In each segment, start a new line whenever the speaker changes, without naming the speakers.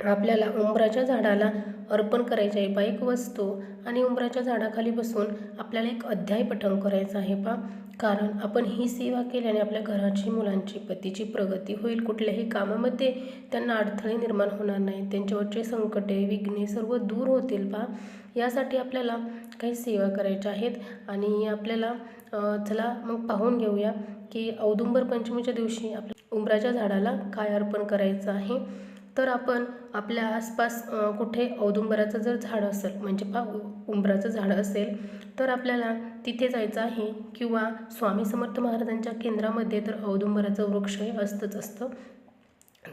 आपल्याला उंबराच्या झाडाला अर्पण करायचे आहे पा एक वस्तू. आणि उंबराच्या झाडाखाली बसून आपल्याला एक अध्याय पठण करायचं आहे पा कारण आपण ही सेवा केल्याने आपल्या घराची मुलांची पतीची प्रगती होईल. कुठल्याही कामामध्ये त्यांना अडथळे निर्माण होणार नाही त्यांच्यावरचे संकटे विघ्ने सर्व दूर होतील पा यासाठी आपल्याला काही सेवा करायच्या आहेत. आणि आपल्याला चला मग पाहून घेऊया की औदुंबर पंचमीच्या दिवशी आपल्या उंबराच्या झाडाला काय अर्पण करायचं आहे. तर आपण आपल्या आसपास कुठे औदुंबराचं जर झाड असेल म्हणजे पा उंबराचं झाड असेल तर आपल्याला तिथे जायचं आहे किंवा स्वामी समर्थ महाराजांच्या केंद्रामध्ये तर औदुंबराचं वृक्ष हे असतंच असतं.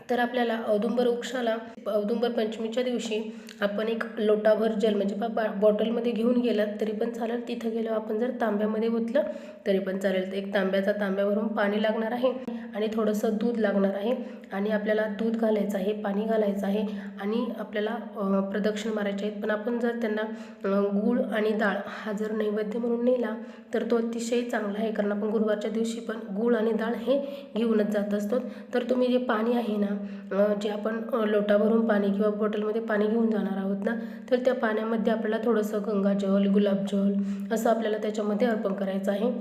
तर आपल्याला औदुंबर वृक्षाला औदुंबर पंचमीच्या दिवशी आपण एक लोटाभर जल म्हणजे बा बॉटलमध्ये घेऊन गेलात तरी पण चालेल. तिथं गेलो आपण जर तांब्यामध्ये ओतलं तरी पण चालेल. एक तांब्याचा तांब्यावरून पाणी लागणार आहे. आणि थोडंसं दूध लागणार आहे. आणि आपल्याला दूध घालायचं आहे पाणी घालायचं आहे आणि आपल्याला प्रदक्षिण मारायचे आहेत. पण आपण जर त्यांना गूळ आणि डाळ हा जर नैवेद्य म्हणून नेला तर तो अतिशय चांगला आहे. कारण आपण गुरुवारच्या दिवशी पण गूळ आणि डाळ हे घेऊनच जात असतो. तर तुम्ही जे पाणी आहे ना जे आपण लोटा भरून पाणी किंवा बॉटलमध्ये पाणी घेऊन जाणार आहोत ना तर त्या पाण्यामध्ये आपल्याला थोडंसं गंगाजल गुलाबजल असं आपल्याला त्याच्यामध्ये अर्पण करायचं आहे.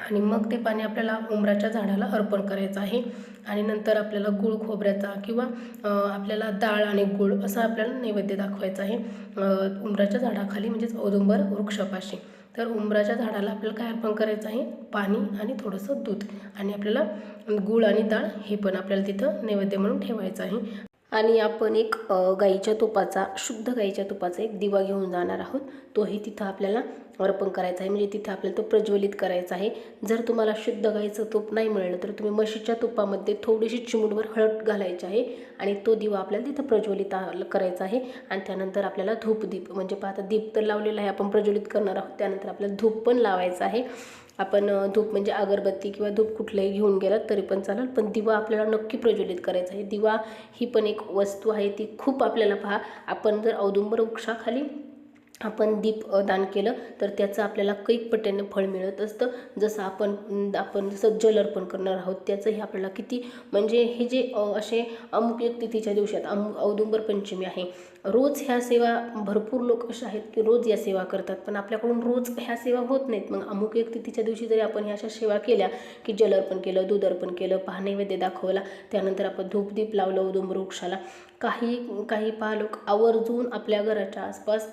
आणि मग ते पाणी आपल्याला उमराच्या झाडाला अर्पण करायचं आहे. आणि नंतर आपल्याला गुळ खोबऱ्याचा किंवा आपल्याला डाळ आणि गुळ असा आपल्याला नैवेद्य दाखवायचा आहे. उमराच्या झाडाखाली म्हणजेच औदुंबर वृक्षापाशी. तर उंबराच्या झाडाला आपल्याला काय अर्पण करायचं आहे? पाणी आणि थोडंसं दूध. आणि आपल्याला गूळ आणि डाळ हे पण आपल्याला तिथं नैवेद्य म्हणून ठेवायचं आहे. आणि आपण एक गाईच्या तुपाचा शुद्ध गाईच्या तुपाचा एक दिवा घेऊन जाणार आहोत. तोही तिथं आपल्याला अर्पण करायचा आहे. म्हणजे तिथे आपल्याला तो प्रज्वलित करायचा आहे. जर तुम्हाला शुद्ध गाईचं तूप नाही मिळालं तर तुम्ही म्हशीच्या तुपामध्ये थोडीशी चिमूटभर हळद घालायची आहे आणि तो दिवा आपल्याला तिथं प्रज्वलित करायचा आहे. आणि त्यानंतर आपल्याला धूपदीप म्हणजे पाहता दीप तर लावलेला आहे आपण प्रज्वलित करणार आहोत. त्यानंतर आपल्याला धूप पण लावायचं आहे. आपण धूप म्हणजे अगरबत्ती किंवा धूप कुठलंही घेऊन गेलात तरी पण चालेल पण दिवा आपल्याला नक्की प्रज्वलित करायचा आहे. दिवा ही पण एक वस्तू आहे ती खूप आपल्याला पहा आपण जर औदुंबर वृक्षाखाली आपण दीप दान केलं तर त्याचं आपल्याला कैक पटीने फळ मिळत असतं. जसं आपण आपण जसं जल अर्पण करणार आहोत त्याचंही आपल्याला किती म्हणजे हे जे असे अमुक एक तिथीच्या दिवसात अमुक औदुंबर पंचमी आहे. रोज ह्या सेवा भरपूर लोक असे आहेत की रोज या सेवा करतात पण आपल्याकडून रोज ह्या सेवा होत नाहीत. मग अमुक एक तिथीच्या दिवशी जरी आपण ह्या अशा सेवा केल्या की जल अर्पण केलं दूध अर्पण केलं पाहनैवेद्य दाखवला त्यानंतर आपण धूपदीप लावलं औदुंबर वृक्षाला काही काही पहा लोक आवर्जून आपल्या घराच्या आसपास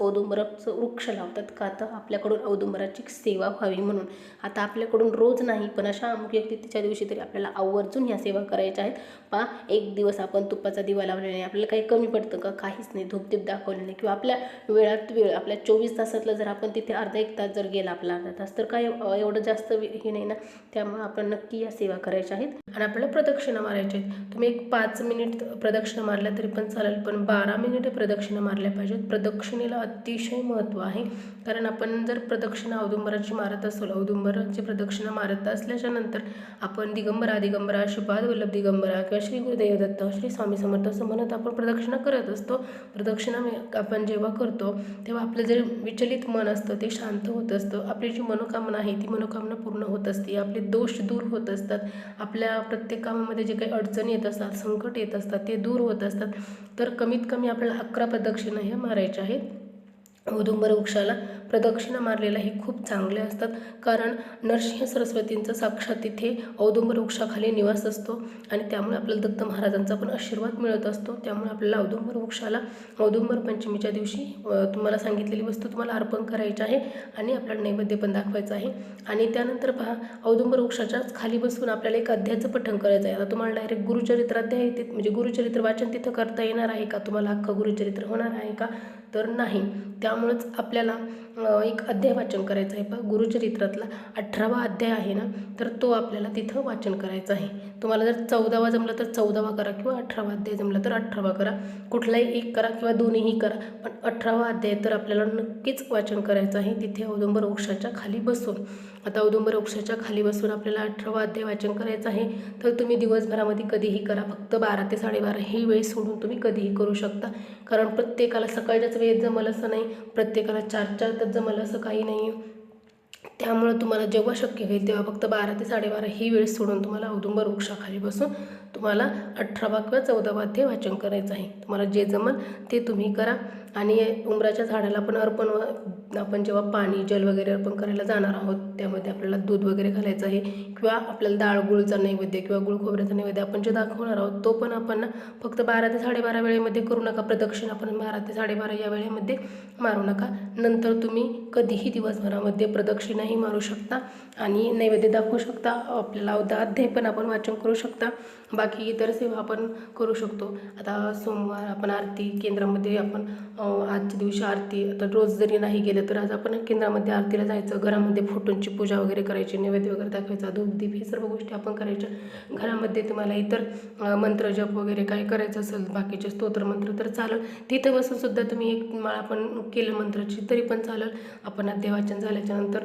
औदुंबराचं वृक्ष लावतात का तर आपल्याकडून औदुंबराची सेवा व्हावी म्हणून. आता आपल्याकडून रोज नाही पण अशा अमुक तिच्या दिवशी तरी आपल्याला आवर्जून ह्या सेवा करायच्या आहेत. पा एक दिवस आपण तुपाचा दिवा लावलेला नाही आपल्याला काही कमी पडतं का? काहीच नाही. धूपदीप दाखवले नाही. किंवा आपल्या वेळात वेळ आपल्या चोवीस तासातलं जर आपण तिथे अर्धा एक तास जर गेला आपला अर्धा तास तर काय एवढं जास्त हे नाही ना? त्यामुळे आपण नक्की या सेवा करायच्या आहेत. आणि आपल्याला प्रदक्षिणा मारायच्या आहेत. तुम्ही एक पाच मिनिट प्रदक्षिणा मारल्या तरी पण चालेल पण बारा मिनिटे प्रदक्षिणा मारल्या पाहिजेत. प्रदक्षिणेला अतिशय महत्त्व आहे. कारण आपण जर प्रदक्षिणा औदुंबराची मारत असलो औदुंबराची प्रदक्षिणा मारत असल्याच्या नंतर आपण दिगंबरा दिगंबरा श्रीपाद वल्लभ दिगंबरा किंवा श्री गुरुदेव दत्त श्री स्वामी समर्थ असं म्हणत आपण प्रदक्षिणा करत असतो. प्रदक्षिणा आपण जेव्हा करतो तेव्हा आपलं जे विचलित मन असतं ते शांत होत असतं. आपली जी मनोकामना आहे ती मनोकामना पूर्ण होत असते. आपले दोष दूर होत असतात. आपल्या प्रत्येक कामामध्ये जे काही अडचणी येत असतात संकट येत असतात ते दूर होत असतात. तर कमीत कमी आपल्याला अकरा प्रदक्षिणा ह्या मारायच्या आहेत. औदुंबर वृक्षाला प्रदक्षिणा मारलेला हे खूप चांगले असतात. कारण नरसिंह सरस्वतींचं साक्षात तिथे औदुंबर वृक्षाखाली निवास असतो आणि त्यामुळे आपल्याला दत्त महाराजांचा पण आशीर्वाद मिळत असतो. त्यामुळे आपल्याला औदुंबर वृक्षाला औदुंबर पंचमीच्या दिवशी तुम्हाला सांगितलेली वस्तू तुम्हाला अर्पण करायची आहे आणि आपल्याला नैवेद्य पण दाखवायचं आहे. आणि त्यानंतर पहा औदुंबर वृक्षाच्याच खाली बसून आपल्याला एक अध्यायाचं पठण करायचं आहे आता तुम्हाला डायरेक्ट गुरुचरित्र अध्याय म्हणजे गुरुचरित्र वाचन तिथं करता येणार आहे का? तुम्हाला अख्खं गुरुचरित्र होणार आहे का? तर नाही. त्यामुळंच आपल्याला एक अध्याय वाचन करायचं आहे पहा. गुरुचरित्रातला अठरावा अध्याय आहे ना तर तो आपल्याला तिथं वाचन करायचा आहे. तुम्हाला जर चौदावा जमलं तर चौदावा करा किंवा अठरावा अध्याय जमला तर अठरावा करा. कुठलाही एक करा किंवा दोन्हीही करा पण अठरावा अध्याय तर आपल्याला नक्कीच वाचन करायचं आहे. तिथे औदुंबर वृक्षाच्या खाली बसून. आता औदुंबर वृक्षाच्या खाली बसून आपल्याला अठरावा अध्याय वाचन करायचं आहे. तर तुम्ही दिवसभरामध्ये कधीही करा. फक्त बारा ते साडेबारा ही वेळ सोडून तुम्ही कधीही करू शकता. कारण प्रत्येकाला सकाळच्याच वेळेत जमल असं नाही. प्रत्येकाला चार चार जमल असं काही नाही. त्यामुळं तुम्हाला जेव्हा शक्य होईल तेव्हा फक्त बारा ते साडेबारा ही वेळ सोडून तुम्हाला औदुंबर वृक्षाखाली बसून तुम्हाला अठरावा किंवा चौदावा ते वाचन करायचं आहे. तुम्हाला जे जमल ते तुम्ही करा. आणि उंबराच्या झाडाला पण अर्पण व- आपण जेव्हा पाणी जल वगैरे अर्पण करायला जाणार आहोत त्यामध्ये आपल्याला दूध वगैरे घालायचं आहे. किंवा आपल्याला डाळ गुळचा नैवेद्य किंवा गुळ खोबऱ्याचा नैवेद्य आपण जे दाखवणार आहोत तो पण आपण फक्त बारा ते साडेबारा वेळेमध्ये करू नका. प्रदक्षिणा आपण बारा ते साडेबारा या वेळेमध्ये मारू नका. नंतर तुम्ही कधीही दिवसभरामध्ये प्रदक्षिणाही मारू शकता आणि नैवेद्य दाखवू शकता. आपल्याला अवधा अध्याय पण आपण वाचन करू शकता. बाकी इतर सेवा आपण करू शकतो. आता सोमवार आपण आरती केंद्रामध्ये आपण आजच्या दिवशी आरती आता रोज जरी नाही गेलं तर आज आपण केंद्रामध्ये आरतीला जायचं घरामध्ये फोटोंची पूजा वगैरे करायची नैवेद्य वगैरे दाखवायचा धूपदीप हे सर्व गोष्टी आपण करायच्या. घरामध्ये तुम्हाला इतर मंत्र जप वगैरे काही करायचं असेल बाकीचे स्तोत्र मंत्र तर चालेल. तिथं बसूनसुद्धा तुम्ही एक माळा पण केलं मंत्राची तरी पण चालेल. आपण देवाचन झाल्याच्यानंतर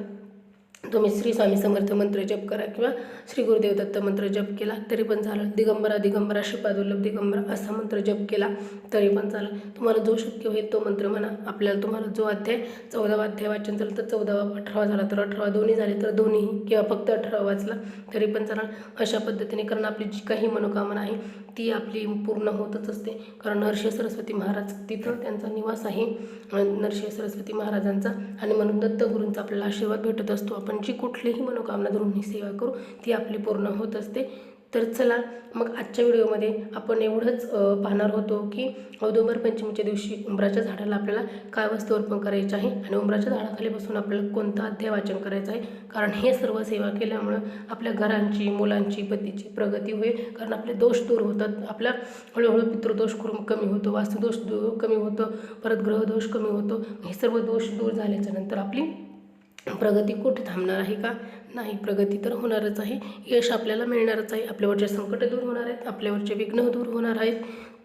तुम्ही श्री स्वामी समर्थ मंत्र जप करा किंवा श्री गुरुदेव दत्त मंत्र जप केला तरी पण चालेल. दिगंबरा दिगंबरा श्रीपादुल्लभ दिगंबरा असा मंत्र जप केला तरी पण चालेल. तुम्हाला जो शक्य होईल तो मंत्र म्हणा. आपल्याला तुम्हाला जो अध्याय चौदावा अध्याय वाचन झालं तर चौदावा अठरावा झाला तर अठरावा दोन्ही झाले तर दोन्ही किंवा फक्त अठरावा वाचला तरी पण चालेल. अशा पद्धतीने कारण आपली जी काही मनोकामना आहे ती आपली पूर्ण होतच असते. कारण नरसिंह सरस्वती महाराज तिथं त्यांचा निवास आहे. नरसिंह सरस्वती महाराजांचा आणि म्हणून दत्तगुरूंचा आपल्याला आशीर्वाद भेटत असतो. आपण जी कुठलीही मनोकामना धरून ही सेवा करू ती आपली पूर्ण होत असते. तर चला मग आजच्या व्हिडिओमध्ये आपण एवढंच पाहणार होतो की औदुंबर पंचमीच्या दिवशी उंबराच्या झाडाला आपल्याला काय वस्तू अर्पण करायची आहे आणि उंबराच्या झाडाखाली बसून आपल्याला कोणतं अध्याय वाचन करायचं आहे. कारण हे सर्व सेवा केल्यामुळं आपल्या घरांची मुलांची पतीची प्रगती होईल. कारण आपले दोष दूर होतात. आपला हळूहळू पितृदोष करून कमी होतो वास्तुदोष दूर कमी होतो परत ग्रहदोष कमी होतो. हे सर्व दोष दूर झाल्याच्यानंतर आपली प्रगती कुठे थांबणार आहे का? नाही प्रगती तर होणारच आहे. यश आपल्याला मिळणारच आहे. आपल्यावरचे संकट दूर होणार आहेत. आपल्यावरचे विघ्न दूर होणार आहेत.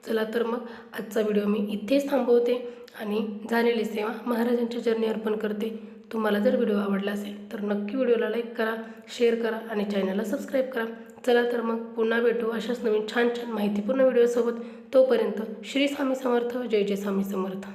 चला तर मग आजचा व्हिडिओ मी इथेच थांबवते आणि झालेली सेवा महाराजांच्या चरणी अर्पण करते. तुम्हाला जर व्हिडिओ आवडला असेल तर नक्की व्हिडिओला लाईक करा शेअर करा आणि चॅनलला सबस्क्राईब करा. चला तर मग पुन्हा भेटू अशाच नवीन छान छान माहितीपूर्ण व्हिडिओसोबत. तोपर्यंत श्री स्वामी समर्थ. जय जय स्वामी समर्थ.